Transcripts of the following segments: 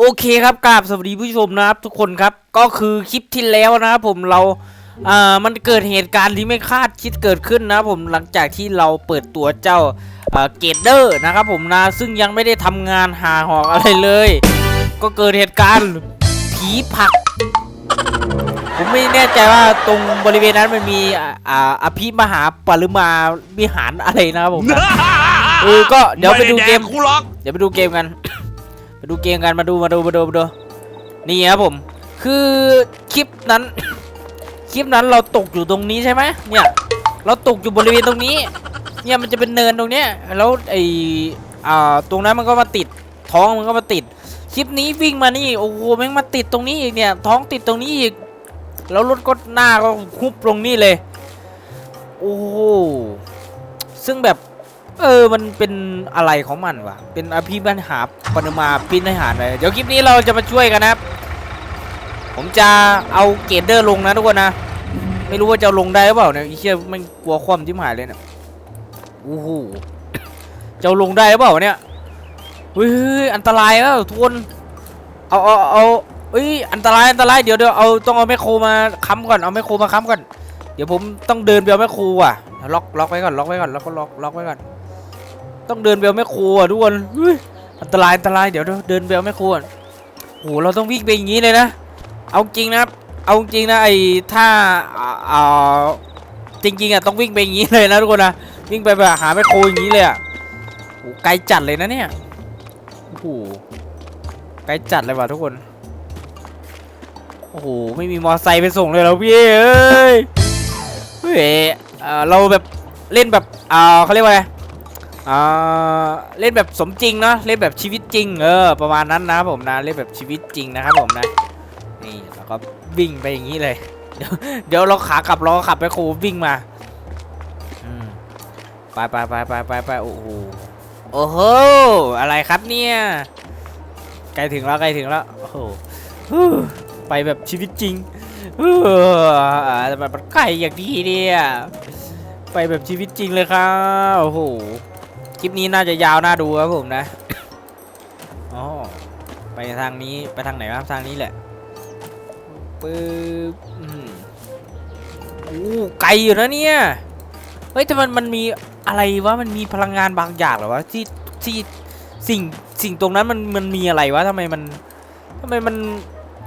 โอเคครับกราบสวัสดีผู้ชมนะครับทุกคนครับก็คือคลิปที่แล้วนะครับผมเราอ่ามันเกิดเหตุการณ์ที่ไม่คาดคิดเกิดขึ้นนะครับผมหลังจากที่เราเปิดตัวเจ้าอ่าเกตเดอร์นะครับผมนะซึ่งยังไม่ได้ทำงานหาหอกอะไรเลย ก็เกิดเหตุการณ์ผีผลัก ผมไม่แน่ใจว่าตรงบริเวณนั้นมันมีอ่าอ่าอภิมหาปริมาวิหารอะไรนะครับผมนะเออก็เดี๋ยวไปดูเกมไแกูล็อกเดี๋ยวไปดูเกมกัน ไปดูเกมกันมาดูมาดูมาดูมาดูนี่ครับผม คือคลิปนั้น คลิปนั้นเราตกอยู่ตรงนี้ใช่ไหมเนี่ย เราตกอยู่บริเวณตรงนี้ เนี่ยมันจะเป็นเนินตรงเนี้ยแล้วไออ่าตรงนั้นมันก็มาติดท้องมันก็มาติด คลิปนี้วิ่งมานี่โอ้โหแม่งมาติดตรงนี้อีกเนี่ย ท้องติดตรงนี้อีกแล้วรถก็หน้าก็คุบตรงนี้เลย โอ้ซึ่งแบบ เออ มันเป็นอะไรของมันวะ เป็นอภิบัญหาปรมาพินหารเลยเดี๋ยวคลิปนี้เราจะมาช่วยกันนะครับ ผมจะเอาเกรดเดอร์ลงนะทุกคนนะ ไม่รู้ว่าจะลงได้หรือเปล่าเนี่ยอ้เชี่ยมันกลัวความทิมหายเลยเนี่ยโอ้โหจะลงได้หรือเปล่าเนี่ยเฮ้ยอันตรายแล้วทุกคน เอาเอาเอาเอ้ยอันตรายอันตรายเดี๋ยวเดี๋ยวเอาต้องเอาแมคโครมาค้ำก่อนเอาแมคโครมาค้ำก่อนเดี๋ยวผมต้องเดินไปเอาแมคโครอะล็อกล็อกไว้ก่อนล็อกไว้ก่อนล็อกก็ล็อกล็อกไว้ก่อน ต้องเดินเบลแม่ครัวทุกคนอันตรายอันตรายเดี๋ยวเดินเบลแม่ครัวโอ้หเราต้องวิ่งไปอย่างนี้เลยนะ เอาจริงนะเอาจริงนะไอ้ถ้าอ่าอ่าจริงๆอะต้องวิ่งไปอย่างนี้เลยนะทุกคนนะวิ่งไปแบบหาแม่โครอย่างนี้เลยอะโหไกลจัดเลยนะเนี่ยโอ้โหไกลจัดเลยว่ะทุกคนโอ้โหไม่มีมอไซค์ไปส่งเลยเราพี่เอ้ยเฮ้ยเอ่อเราแบบเล่นแบบอ่าเขาเรียกว่าไง อ่าเล่นแบบสมจริงเนาะเล่นแบบชีวิตจริง เออ ประมาณนั้นนะผมนะเล่นแบบชีวิตจริงนะครับผมนะนี่แล้วก็วิ่งไปอย่างนี้เลย เดี๋ยวเดี๋ยวเราขากลับเราขับไปครูวิ่งมาไปไปไปไปไปไปโอ้โหโอ้โหอะไรครับเนี่ยใกล้ถึงแล้วใกล้ถึงแล้วโอ้โหไปแบบชีวิตจริงฮู้อ่าแต่แบบมันใกล้อย่างนี้เนี่ยไปแบบชีวิตจริงเลยครับโอ้โห คลิปนี้น่าจะยาวน่าดูครับผมนะอ๋อไปทางนี้ไปทางไหนครับทางนี้แหละปึ๊บอืมโอ้ไกลอยู่นะเนี่ย เฮ้ยแต่มันมันมีอะไรวะมันมีพลังงานบางอย่างเหรอวะที่ที่สิ่งสิ่งตรงนั้นมันมันมีอะไรวะทำไมมันทำไมมัน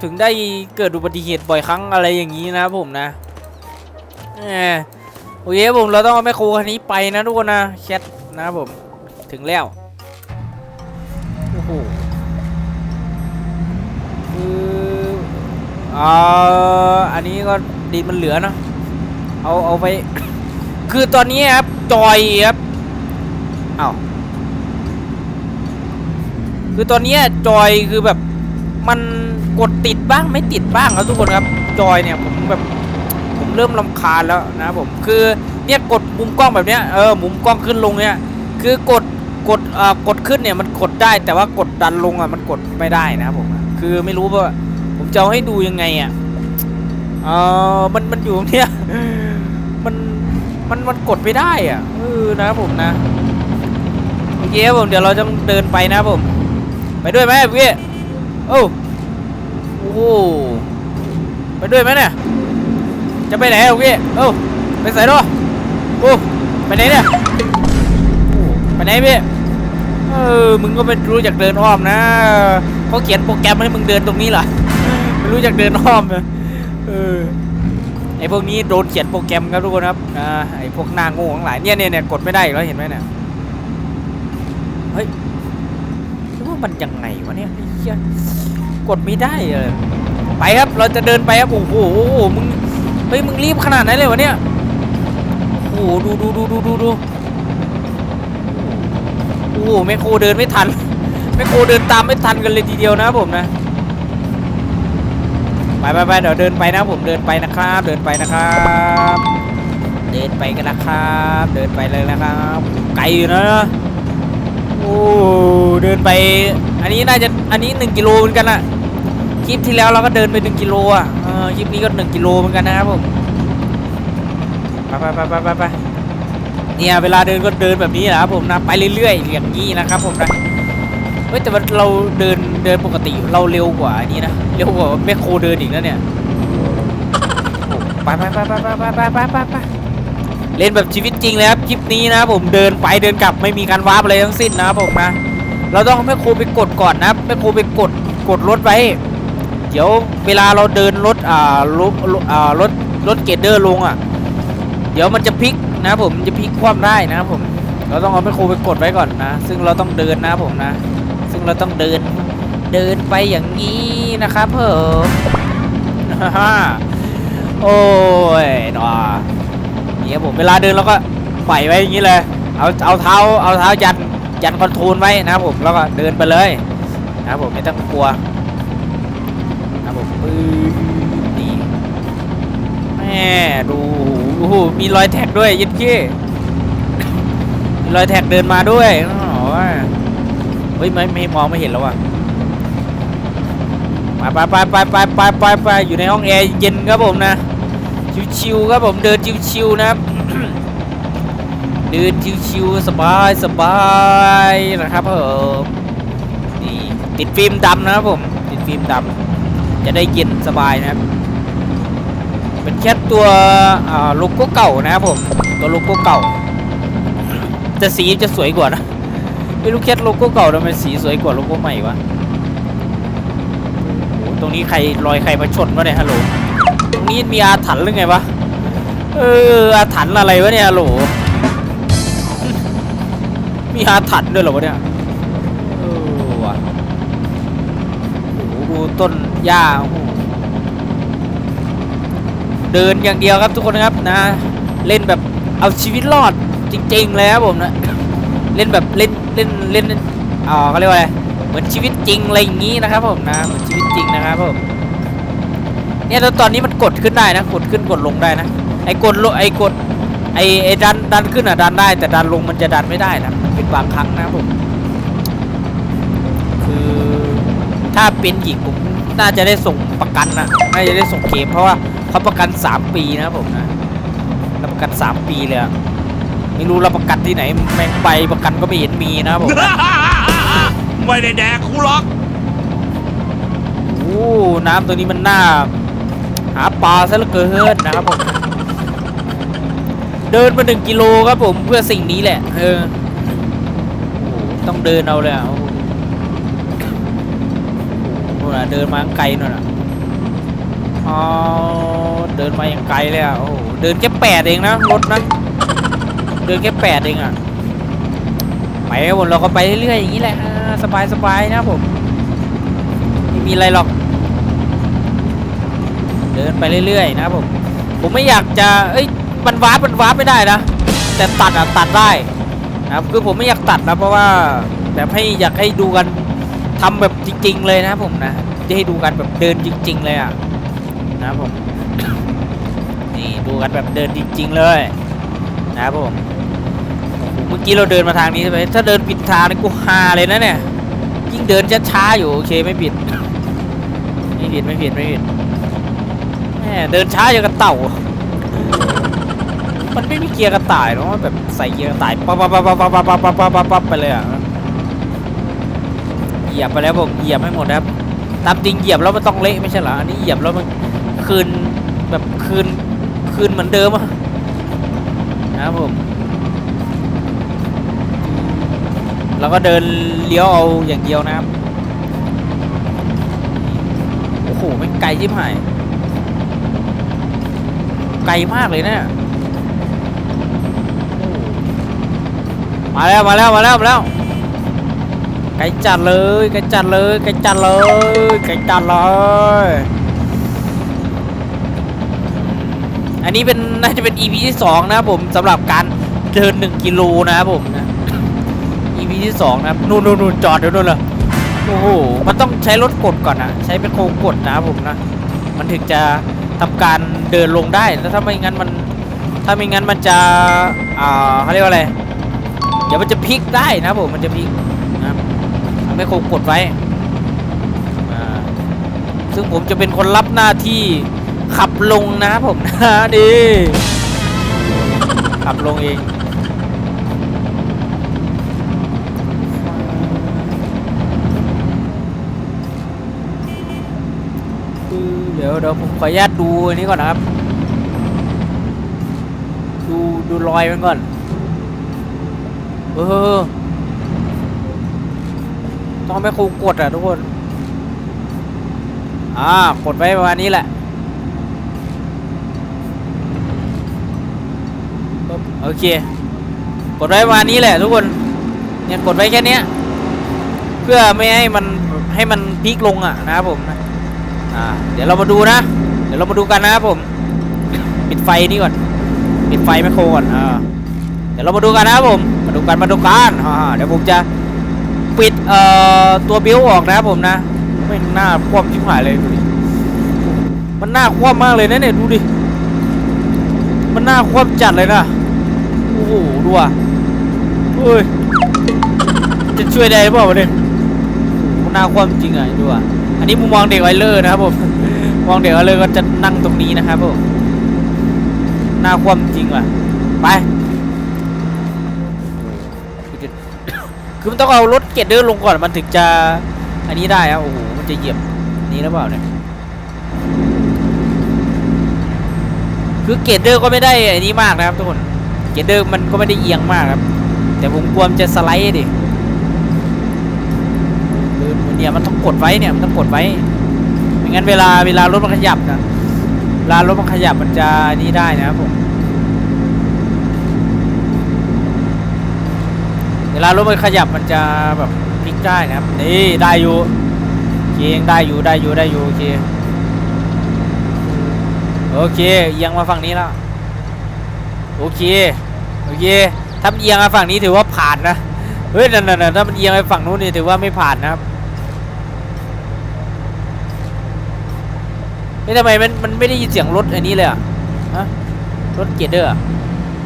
ถึงได้เกิดอุบัติเหตุบ่อยครั้งอะไรอย่างนี้นะครับผมนะเออโอเคครับผมเราต้องเอาแมคโครคันนี้ไปนะทุกคนนะแชท นะครับผมถึงแล้วโอ้โหคืออ่าอันนี้ก็ดินมันเหลือเนะเอาเอาไป คือตอนนี้ครับจอยครับเอ้าคือตอนนี้จอยคือแบบมันกดติดบ้างไม่ติดบ้างครับทุกคนครับจอยเนี่ยผมแบบผมเริ่มลำคาญแล้วนะครับผมคือ เนี่ยกดมุมกล้องแบบเนี้ยเออมุมกล้องขึ้นลงเนี่ยคือกดกดเอ่อกดขึ้นเนี่ยมันกดได้แต่ว่ากดดันลงอะมันกดไม่ได้นะครับผมคือไม่รู้ว่าผมจะเอาให้ดูยังไงอะเออมันมันอยู่ตรงเนี้ยมันมันมันกดไม่ได้อะเออนะครับผมนะโอเคครับผมเดี๋ยวเราจะเดินไปนะครับผม ไปด้วยไหมพี่โอ้โอ้โหไปด้วยไหมเนี่ยจะไปไหนอะพี่โอ้ไปใส่ด้วย โอ้ไปไหนเนี่ยไปไหนพี่เออมึงก็ไม่รู้จักเดินอ้อมนะเขาเขียนโปรแกรมให้มึงเดินตรงนี้เหรอไม่รู้จักเดินอ้อมนะเออไอพวกนี้โดนเขียนโปรแกรมครับทุกคนครับอ่าไอพวกหน้าโง่ทั้งหลายเนี่ยเนี่ยเนี่ยกดไม่ได้อีกแล้วเห็นไหมเนี่ยเฮ้ยคิดว่ามันยังไงวะเนี่ยไอ้เหี้ยกดไม่ได้เลยไปครับเราจะเดินไปครับโอ้โหมึงเฮ้ยมึงรีบขนาดไหนเลยวะเนี่ย โอ้โหดูดูดูดูดูดูโอ้โหแมคโครเดินไม่ทันแมคโครเดินตามไม่ทันกันเลยทีเดียวนะผมนะไปไปไปเดี๋ยวเดินไปนะผมเดินไปนะครับ เดินไปนะครับ เดินไปกันนะครับ เดินไปเลยนะครับ ไกลอยู่นะโอ้เดินไป อันนี้น่าจะอันนี้หนึ่งกิโลเหมือนกันอะคลิปที่แล้วเราก็เดินไปหนึ่งกิโลอะคลิปนี้ก็หนึ่งกิโลเหมือนกันนะครับผม ไปไปไปไปไปไปเนี่ยเวลาเดินก็เดินแบบนี้นะครับผมนะไปเรื่อยๆอย่างนี้นะครับผมนะเฮ้ยแต่เราเดินเดินปกติเราเร็วกว่าอันนี้นะเร็วกว่าแมคโครเดินอีกนะเนี่ยไปไปไปไปไปไปไปไปไปเล่นแบบชีวิตจริงเลยครับคลิปนี้นะผมเดินไปเดินกลับไม่มีการวาร์ปอะไรทั้งสิ้นนะครับผมนะเราต้องให้แมคโครไปกดก่อนนะแมคโครไปกดกดรถไว้เดี๋ยวเวลาเราเดินรถอ่ารถอ่ารถรถเกดเดอร์ลงอะ เดี๋ยวมันจะพลิกนะผมจะพลิกคว่ำได้นะครับผม เราต้องเอาไมโครไปกดไว้ก่อนนะ ซึ่งเราต้องเดินนะผมนะ ซึ่งเราต้องเดินเดินไปอย่างนี้นะครับเพิ่มโอ้ยหนอนี่ครับผมเวลาเดินเราก็ปล่อยไว้อย่างนี้เลย เอาเอาเท้าเอาเท้ายันยันคอนโทรลไว้นะผมแล้วก็เดินไปเลยนะผมไม่ต้องกลัวนะผมปื้อนี่แม่ดู โอ้โหมีรอยแท็กด้วยยิดกี้รอยแท็กเดินมาด้วยอ๋อเฮ้ยไม่ไม่มองไม่เห็นแล้วอะไปไปไปไปไปไปไปอยู่ในห้องแอร์เย็นครับผมนะชิวๆครับผมเดินชิวๆนะครับเดินชิวๆสบายสบายนะครับผมนี่ติดฟิล์มดำนะครับผมติดฟิล์มดำจะได้เย็นสบายนะครับ เป็นแค่ตัวอ่าโลโก้เก่านะครับผมตัวโลโก้เก่าแต่สีจะสวยกว่านะไม่รู้แค่โลโก้เก่าทำไมสีสวยกว่าโลโก้ใหม่วะโอ้ตรงนี้ใครรอยใครมาชนวะเนี่ยฮัลโหลตรงนี้มีอาถรรพ์หรือไงวะเอออาถรรพ์อะไรวะเนี่ยฮัลโหลมีอาถรรพ์ด้วยเหรอวะเนี่ยเออวะโอ้โหดูต้นหญ้าโอ้โห เดินอย่างเดียวครับทุกคนครับนะเล่นแบบเอาชีวิตรอดจริงๆเลยครับผมนะเล่นแบบเล่นเล่นเล่นอ๋อเขาเรียกว่าอะไรเหมือนชีวิตจริงอะไรอย่างนี้นะครับผมนะเหมือนชีวิตจริงนะครับผมเนี่ยแล้วตอนนี้มันกดขึ้นได้นะกดขึ้นกดลงได้นะไอ้กดลไอ้กดไอ้ไอ้ดันดันขึ้นอะดันได้ แต่ดันลงมันจะดันไม่ได้นะเป็นบางครั้งนะผมคือถ้าเป็นหญิงผมน่าจะได้ส่งประกันนะน่าจะได้ส่งเคลมเพราะว่า เขาประกัน 3 ปีนะครับผมนะรับประกัน 3 ปีเลยอะไม่รู้รับประกันที่ไหนแมงไปประกันก็ไม่เห็นมีนะครับผมไม่ได้แดกกูหรอกโอ้น้ำตัวนี้มันน่า หาปลาซะเหลือเกินนะครับผมเดินมาหนึ่งกิโลครับผมเพื่อสิ่งนี้แหละ เออโอ้โหต้องเดินเอาเลยอะโอ้โหโอ้โหนู่นน่ะเดินมาไกลนู่นน่ะอ๋อ เดินมาอย่างไกลเลยอะโอ้โหเดินแค่แปดเองนะรถนะเดินแค่แปดเองอะไปครับผมเราก็ไปเรื่อยๆอย่างนี้แหละอ่ายสบายนะผมไม่มีอะไรหรอก เดินไปเรื่อยๆนะผมผมไม่อยากจะเอ้ยมันวาร์ปมันวาร์ปไม่ได้นะแต่ตัดอะตัดได้นะครับคือผมไม่อยากตัดนะเพราะว่าแบบให้อยากให้ดูกันทำแบบจริง ๆ เลยนะผมนะจะให้ดูกันแบบเดินจริง ๆ เลยอะนะผม นี่ดูกันแบบเดินจริงๆเลยนะครับผมเมื่อกี้เราเดินมาทางนี้ใช่ไหมถ้าเดินผิดทางนี่กูฮาเลยนะเนี่ยยิ่งเดินช้าๆอยู่โอเคไม่ผิดไม่ผิดไม่ผิดไม่ผิดแหมเดินช้าอย่างกับเต่า มันไม่มีเกียร์กระต่ายเนาะแบบใส่เกียร์กระต่ายปั๊บปั๊บปั๊บปั๊บปั๊บปั๊บปั๊บปั๊บปั๊บปั๊บไปเลยอะเหยียบไปแล้วผมเหยียบให้หมดนะครับตามจริงเหยียบแล้วมันต้องเละไม่ใช่เหรออันนี้เหยียบแล้วมันคืน แบบคืนคืนเหมือนเดิมอะนะครับผมแล้วก็เดินเลี้ยวเอาอย่างเดียวนะครับโอ้โหมันไกลชิบหายไกลมากเลยเนะี่ยมาแล้วมาแล้วมาแล้วมาแล้วไกลจัดเลยไกลจัดเลยไกลจัดเลยไกลจัดเลย อันนี้เป็นน่าจะเป็น EP ที่สองนะครับผมสำหรับการเดินหนึ่งกิโลนะครับผมนะ EP ที่สองนะครับนู่นนู่นจอดเดี๋ยวนู่นเลยโอ้โหมันต้องใช้รถกดก่อนนะใช้เป็นโครงกดนะครับผมนะมันถึงจะทำการเดินลงได้แล้วถ้าไม่งั้นมัน ถ้าไม่งั้นมันจะอ่าเขาเรียกว่าอะไร เดี๋ยวมันจะพลิกได้นะครับผมมันจะพลิกนะทำให้โครงกดไว้ซึ่งผมจะเป็นคนรับหน้าที่ ขับลงนะผมนะดีขับลงเองเดี๋ยวเดี๋ยวผมขออนุญาตดูอันนี้ก่อนนะครับ ดูดูรอยมันก่อน เออ ต้องไม่ครูกดอะทุกคน อ่ากดไว้ประมาณนี้แหละ โอเค กดไว้ประมาณนี้แหละทุกคนเนี่ยกดไว้แค่เนี้ยเพื่อไม่ให้มันให้มันพลิกลงอะนะครับผมอ่าเดี๋ยวเรามาดูนะ เดี๋ยวเรามาดูกันนะครับผมปิดไฟนี่ก่อนปิดไฟแมคโครก่อนอ่าเดี๋ยวเรามาดูกันนะครับผมมาดูกันมาดูกันอ่าเดี๋ยวผมจะปิดเอ่อตัวบิวออกนะครับผมนะไม่น่าคว่ำชิบหายเลยดูดิมันน่าคว่ำมากเลยนะเนี่ยดูดิมันน่าคว่ำจัดเลยนะ อ้โหดูอะเฮ้ยจะช่วยได้หรือเปล่าวะเนี่ยหน่าคว่ำจริงอะดูอะอันนี้มุมมองเด็กไวเลอร์นะครับผมมองเด็กไวเลอร์ก็จะนั่งตรงนี้นะครับผมน่าคว่ำจริงว่ะไปคือมันต้องเอารถเกตเดอร์ลงก่อนมันถึงจะอันนี้ได้ครับโอ้โหมันจะเหยียบนี้หรือเปล่าเนี่ยคือเกตเดอร์ก็ไม่ได้อันนี้มากนะครับทุกคน เกตเดอร์มันก็ไม่ได้เอียงมากครับ แต่ผมกลัวมันจะสไลด์ดิคือเนี่ยมันต้องกดไว้เนี่ยมันต้องกดไว้ไม่งั้นเวลาเวลารถมันขยับนะเวลารถมันขยับมันจะนนี้ได้นะครับผมเวลารถมันขยับมันจะแบบพลิกได้นะครับนี่ได้อยู่เคยังได้อยู่ได้อยู่ได้อยู่โอเคโอเคเอียงมาฝั่งนี้แล้ว โอเค โอเค ถ้ามันเอียงมาฝั่งนี้ถือว่าผ่านนะ เฮ้ย นั่นๆถ้ามันเอียงไปฝั่งนู้นนี่ถือว่าไม่ผ่านนะครับเฮ้ยทำไมมันมันไม่ได้ยินเสียงรถอันนี้เลยอะฮะรถเกียร์เดอร์อะ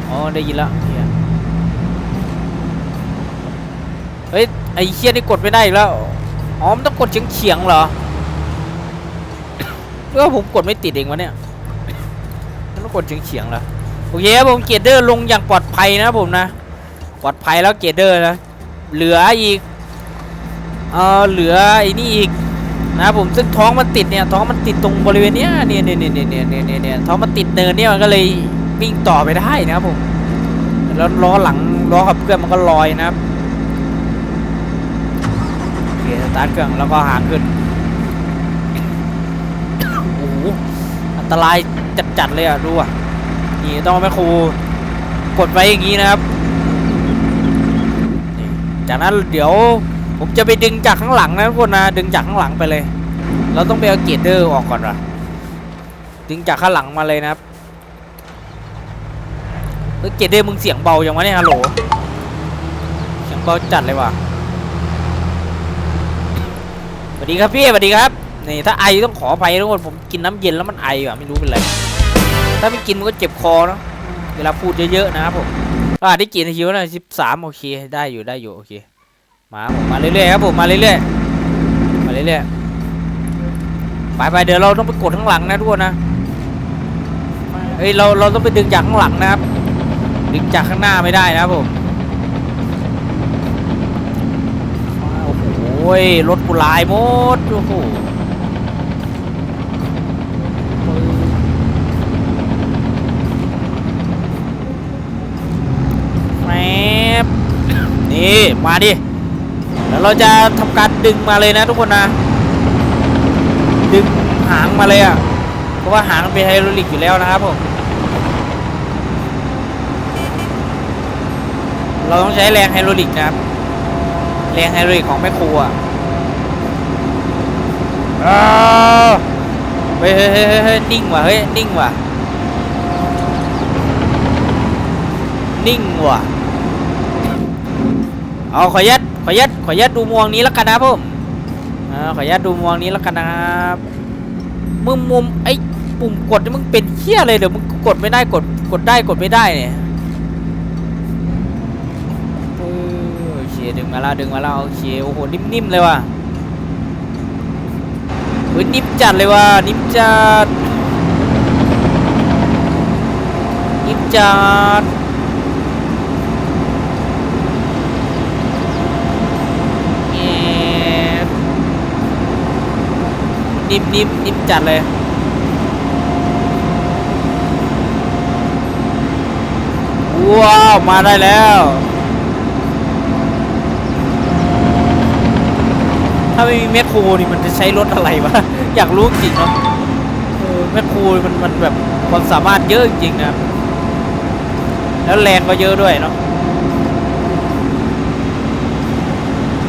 อ๋อ ได้ยินแล้วเฮ้ย ไอ้เคียนี่กดไม่ได้อีกแล้ว อ๋อ มันต้องกดเฉียงเฉียงๆเหรอหรือว่าผมกดไม่ติดเองวะเนี่ยมันต้องกดเฉียงเฉียงๆเหรอ โอเคครับผมเกียรเดอร์ลงอย่างปลอดภัยนะผมนะ ปลอดภัยแล้วเกียรเดอร์นะ เหลืออีก เออเหลือไอ้นี่อีกนะผมซึ่งท้องมันติดเนี่ยท้องมันติดตรงบริเวณเนี้ยเนี่ยเนี่ยเนี่ยเนี่ยเนี่ยเนี่ยเนี่ยท้องมันติดเนินเนี่ยมันก็เลยวิ่งต่อไปได้นะครับผมแล้วล้อหลังล้อขับเคลื่อนมันก็ลอยนะครับโอเคสตาร์ทเครื่องแล้วก็หางขึ้นโอ้โหอันตรายจัดๆเลยอะดูอะ นี่ต้องแม่ครูกดไว้อย่างนี้นะครับ จากนั้นเดี๋ยวผมจะไปดึงจากข้างหลังนะทุกคนนะดึงจากข้างหลังไปเลย เราต้องไปเอาเกตเดอร์ออกก่อนว่ะดึงจากข้างหลังมาเลยนะครับเฮ้ยเกตเดอร์มึงเสียงเบาอย่างวะเนี่ยฮัลโหลเสียงเบาจัดเลยว่ะสวัสดีครับพี่สวัสดีครับนี่ถ้าไอต้องขออภัยทุกคนผมกินน้ำเย็นแล้วมันไอว่ะไม่รู้เป็นไร ถ้าไม่กินมันก็เจ็บคอเนาะเวลาพูดเยอะๆนะครับผมอ่าได้กี่นาทีวนี่ยสิบสามโอเคได้อยู่ได้อยู่โอเคมาผมมาเรื่อยๆครับผมมาเรื่อยๆมาเรื่อยๆไปไปเดี๋ยวเราต้องไปกดข้างหลังนะทุกคนนะเฮ้ยเราเราต้องไปดึงจากข้างหลังนะครับ ดึงจากข้างหน้าไม่ได้นะครับผมโอ้โหรถกูลายหมดโอ้โหแมบ นี่ มาดิแล้วเราจะทำการดึงมาเลยนะทุกคนนะ ดึงหางมาเลยอะ เพราะว่าหางเป็นไฮดรอลิกอยู่แล้วนะครับผม เราต้องใช้แรงไฮดรอลิกนะครับ แรงไฮดรอลิกของแม่ครัวอ้าวเฮ้ยเฮ้ยเฮ้ยเฮ้ยนิ่งว่ะ เฮ้ย นิ่งว่ะ นิ่งว่ะ เอาขอยัดขอยัดขอยัดดูมวงนี้แล้วกันนะครับผมอ่าขอยัดดูมวงนี้แล้วกันนะครับมึงมุมไอ้ปุ่มกดนี่มึงเป็นเหี้ยเลยเดี๋ยวมึงกดไม่ได้กดกดได้กดไม่ได้เนี่ยเออโอเคดึงมาแล้วดึงมาแล้วโอเคโอ้โหนิ่มๆเลยว่ะเฮ้ยนิ่มจัดเลยว่ะนิ่มจัดนิ่มจัด นิ่มนิ่มนิ่มจัดเลย ว้าว มาได้แล้ว ถ้าไม่มีเมคโครนี่มันจะใช้รถอะไรวะ อยากรู้จริงเนาะเมคโครมันมันแบบความสามารถเยอะจริงนะแล้วแรงก็เยอะด้วยเนาะ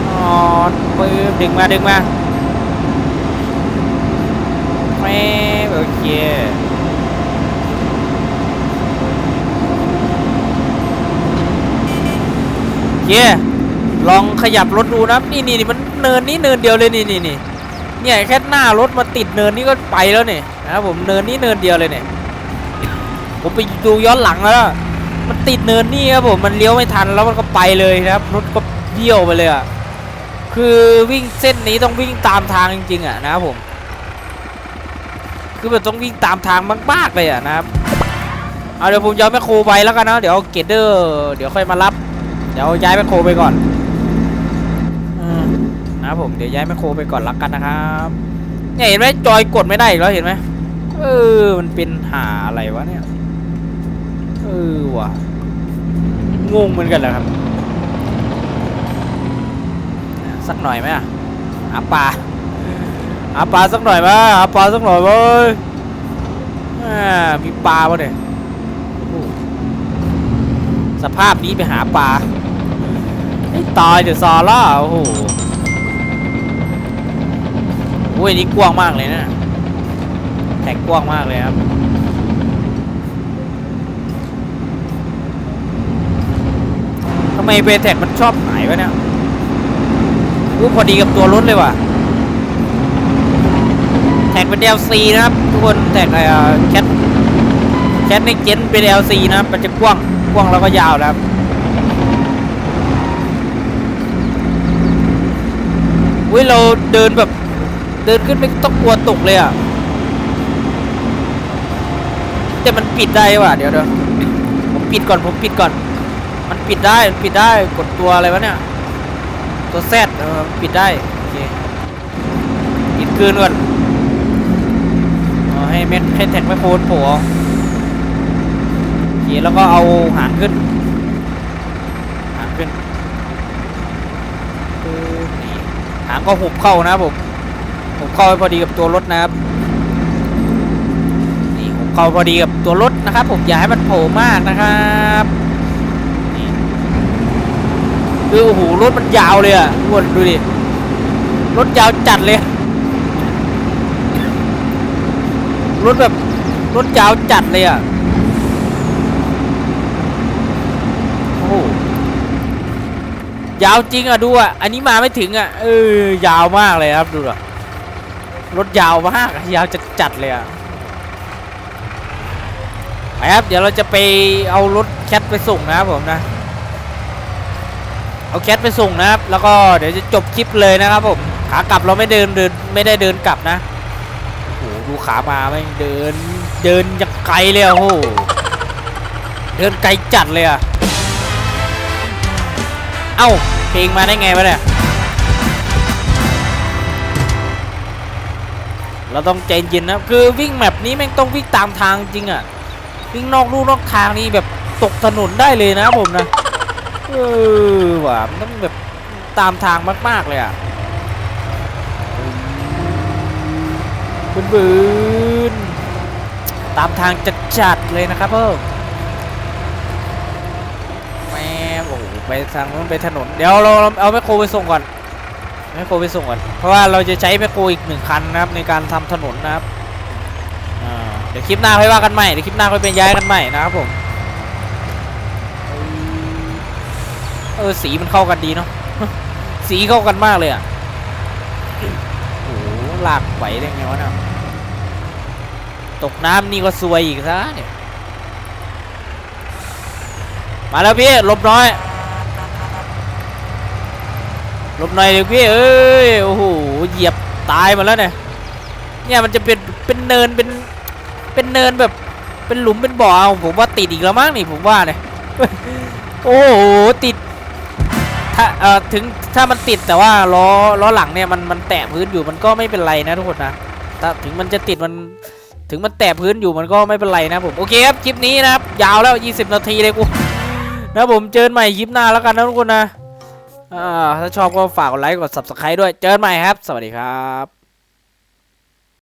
อ๋อเดึงมาเดึงมา ม่โอเคเย่ลองขยับรถดูนะนี่นี่นี่มันเนินนี้เนินเดียวเลยนี่นี่นี่เนี่ยแค่หน้ารถมาติดเนินนี้ก็ไปแล้วเนี่ยนะครับผมเนินนี้เนินเดียวเลยเนี่ยผมไปดูย้อนหลังแล้ว มันติดเนินนี่ครับผมมันเลี้ยวไม่ทันแล้วมันก็ไปเลยนะครับรถก็เบี้ยวไปเลยอะคือวิ่งเส้นนี้ต้องวิ่งตามทางจริงๆอะนะครับผม คือแบบต้องวิ่งตามทางมากๆเลยอะนะครับเอาเดี๋ยวผมจะเอาแมคโครไปแล้วกันนะเดี๋ยวเกตเดอร์เดี๋ยวค่อยมารับ เดี๋ยวย้ายแมคโครไปก่อนอนะครับผมเดี๋ยวย้ายแมคโครไปก่อนละกันนะครับเนี่ยเห็นไหมจอยกดไม่ได้อีกแล้วเห็นไหมเออมันเป็นหาอะไรวะเนี่ยเออว่ะงงเหมือนกันแหละครับ สักหน่อยไหมอะหาปลา หาปลาสักหน่อยไหมหาปลาสักหน่อยเว้ยอ่ามีปลาปะเนี่ยสภาพนี้ไปหาปลาไอ้ตายเดี๋ยวซอล่าโอ้โหโอ้ยนี่กว้างมากเลยนะแท็กกว้างมากเลยครับทำไมเบแท็กมันชอบหายวะเนี่ยอู้พอดีกับตัวรถเลยว่ะ ท็กเป็น DLC นะครับ ทุกคนแท็กแคทแคทในเจนเป็น DLC นะครับมันจะกว้างกว้างแล้วก็ยาวนะครับอุ้ยเราเดินแบบเดินขึ้นไม่ต้องกลัวตกเลยอะแต่มันปิดได้ว่ะเดี๋ยวเดี๋ยวผมปิดก่อนผมปิดก่อน มันปิดได้มันปิดได้กดตัวอะไรวะเนี่ยตัวแซดเออปิดได้โอเคปิดคืนก่อน เอาให้เม็ดให้แท็กไม่โคนโผล่เอาโอเคแล้วก็เอาหางขึ้น หางขึ้นหางก็หุบเข้านะผมหุบเข้าพอดีกับตัวรถนะครับนี่หุบเข้าพอดีกับตัวรถนะครับ ผมอย่าให้มันโผล่มากนะครับคือโอ้โหรถมันยาวเลยอะทุกคนดูดิรถยาวจัดเลย รถแบบรถยาวจัดเลยอะ โอ้โหยาวจริงอะดูอะ อันนี้มาไม่ถึงอะ เออยาวมากเลยครับดูอะ รถยาวมากยาวจัดจัดเลยอะไปครับ เดี๋ยวเราจะไปเอารถแคทไปส่งนะครับผมนะ เอาแคทไปส่งนะครับ แล้วก็เดี๋ยวจะจบคลิปเลยนะครับผม ขากลับเราไม่เดินเดินไม่ได้เดินกลับนะ ดูขามาไม่งเดิน เดินย่างไกลเลยอะโอ้โหเดินไกลจัดเลยอะเอ้าเพลงมาได้ไงวะเนี่ยเราต้องใจเย็นนะคือวิ่งแมปนี้แม่งต้องวิ่งตามทางจริงอะวิ่งนอกลู่นอกทางนี่แบบตกถนนได้เลยนะผมนะเออว่ะมันต้องแบบตามทางมากๆเลยอะ บืนบืนตามทางจัดๆเลยนะครับเพิ่มแม่โอ้โหไปทางนู้นไปถนน เดี๋ยวเราเอาแมคโครไปส่งก่อนแมคโครไปส่งก่อน เพราะว่าเราจะใช้แมคโครอีกหนึ่งคันนะครับในการทำถนนนะครับเดี๋ยวคลิปหน้าค่อยว่ากันใหม่เดี๋ยวคลิปหน้าค่อยเป็นย้ายกันใหม่นะครับผมเออสีมันเข้ากันดีเนาะสีเข้ากันมากเลยอะ ลากไหวได้ไงวะเนี่ยตกน้ำนี่ก็ซวยอีกซะเนี่ยมาแล้วพี่ลบน้อยลบหน่อยเดี๋ยวพี่เอ้ยโอ้โหเหยียบตายหมาแล้วเนี่ยเนี่ยมันจะเป็นเป็นเนินเป็นเป็นเนินแบบเป็นหลุมเป็นบ่อเอาผมว่าติดอีกแล้วมั้งนี่ผมว่าเนี่ยโอ้โหติด ถ้าเอ่อถึงถ้ามันติดแต่ว่าล้อล้อหลังเนี่ยมันมันแตะพื้นอยู่มันก็ไม่เป็นไรนะทุกคนนะถ้าถึงมันจะติดมันถึงมันแตะพื้นอยู่มันก็ไม่เป็นไรนะผมโอเคครับคลิปนี้นะครับยาวแล้ว 20 นาทีเลยกูนะผมเจอกันใหม่คลิปหน้าแล้วกันนะทุกคนนะถ้าชอบก็ฝากกดไลค์กด subscribe ด้วยเจอกันใหม่ครับ สวัสดีครับ